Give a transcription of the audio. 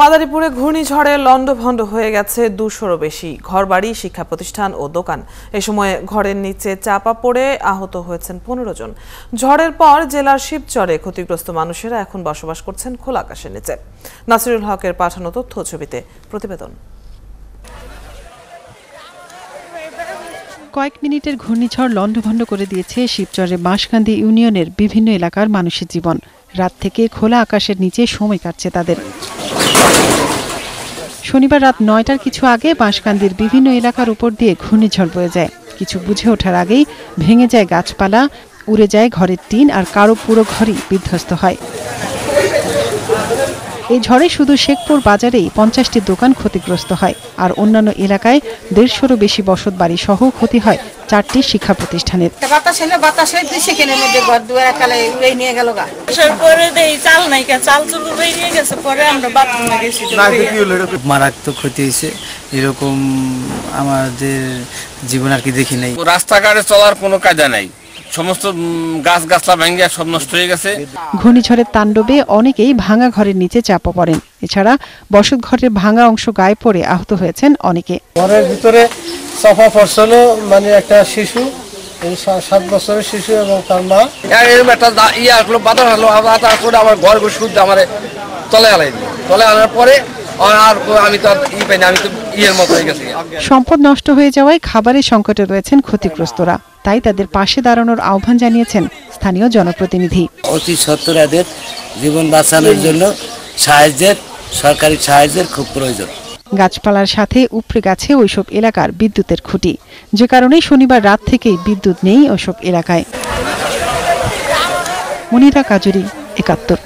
মাদারীপুরে ঘূর্ণিঝড়ে লণ্ডভণ্ড হয়ে গেছে দুশোরও বেশি ঘরবাড়ি শিক্ষা প্রতিষ্ঠান ও দোকান। এ সময় ঘরের নিচে চাপা পড়ে আহত হয়েছেন পনেরো জন। ঝড়ের পর জেলার শিবচরে ক্ষতিগ্রস্ত মানুষেরা এখন বসবাস করছেন খোলা আকাশের নিচে। নাসিরুল হকের পাঠানো তথ্য ছবিতে প্রতিবেদন। কয়েক মিনিটের ঘূর্ণিঝড় লণ্ডভণ্ড করে দিয়েছে শিবচরে বাঁশকান্দি ইউনিয়নের বিভিন্ন এলাকার মানুষের জীবন। রাত থেকে খোলা আকাশের নিচে সময় কাটছে তাদের। শনিবার রাত নয়টার কিছু আগে বাঁশকান্দির বিভিন্ন এলাকার উপর দিয়ে ঘূর্ণিঝড় বয়ে যায়। কিছু বুঝে ওঠার আগেই ভেঙে যায় গাছপালা, উড়ে যায় ঘরের টিন আর কারও পুরো ঘরই বিধ্বস্ত হয়। এই ঝড়ে শুধু শেখপুর বাজারেই পঞ্চাশটি দোকান ক্ষতিগ্রস্ত হয় আর অন্যান্য এলাকায় দেড়শোরও বেশি বসত বাড়ি সহ ক্ষতি হয় চারটি শিক্ষা প্রতিষ্ঠানের। তা বাতাস এনে বাতাস দুই সেকেন্ডের মধ্যে ঘর দুয়ার একালে উড়ে নিয়ে গেল গা। পরে দেই চাল নাই চাল চুল বেরিয়ে গেছে পরে আমরা বাথরুমে গেছি। মারাত্মক ক্ষতি হয়েছে। এরকম আমাদের জীবন আর কি দেখি নাই। রাস্তাঘাটে চলার কোনো কাজা নাই। সমস্ত গাছ গাছলা ভেঙে সব নষ্ট হয়ে গেছে। ঘূর্ণিঝড়ের তাণ্ডবে অনেকেই ভাঙা ঘরের নিচে চাপা পড়েন। এছাড়া বসত ঘরের ভাঙা অংশ গায়ে পড়ে আহত হয়েছেন অনেকে। ঘরের ভিতরে চাপা পড়ছিল মানে একটা শিশু এই সাত বছরের শিশু এবং তার মা। এরকম একটা দা- ইয়ে আসলো বাতাস আসলো বাতাস আমার ঘর ঘর শুদ্ধ আমার তলে আলাই দিল। তলে আনার পরে আর আর আমি তো আর ই পাইনি আমি তো ইয়ের মতো হয়ে গেছি। সম্পদ নষ্ট হয়ে যাওয়ায় খাবারের সংকটে রয়েছেন ক্ষতিগ্রস্তরা। তাই তাদের পাশে দাঁড়ানোর আহ্বান জানিয়েছেন স্থানীয় জনপ্রতিনিধি। অতি সত্তর এদের জীবন বাঁচানোর জন্য সাহায্যের সরকারি সাহায্যের খুব প্রয়োজন। গাছপালার সাথে উপড়ে গেছে ওইসব এলাকার বিদ্যুতের খুঁটি। যে কারণে শনিবার রাত থেকেই বিদ্যুৎ নেই ওইসব এলাকায়। মনিরা কাজুরি একাত্তর।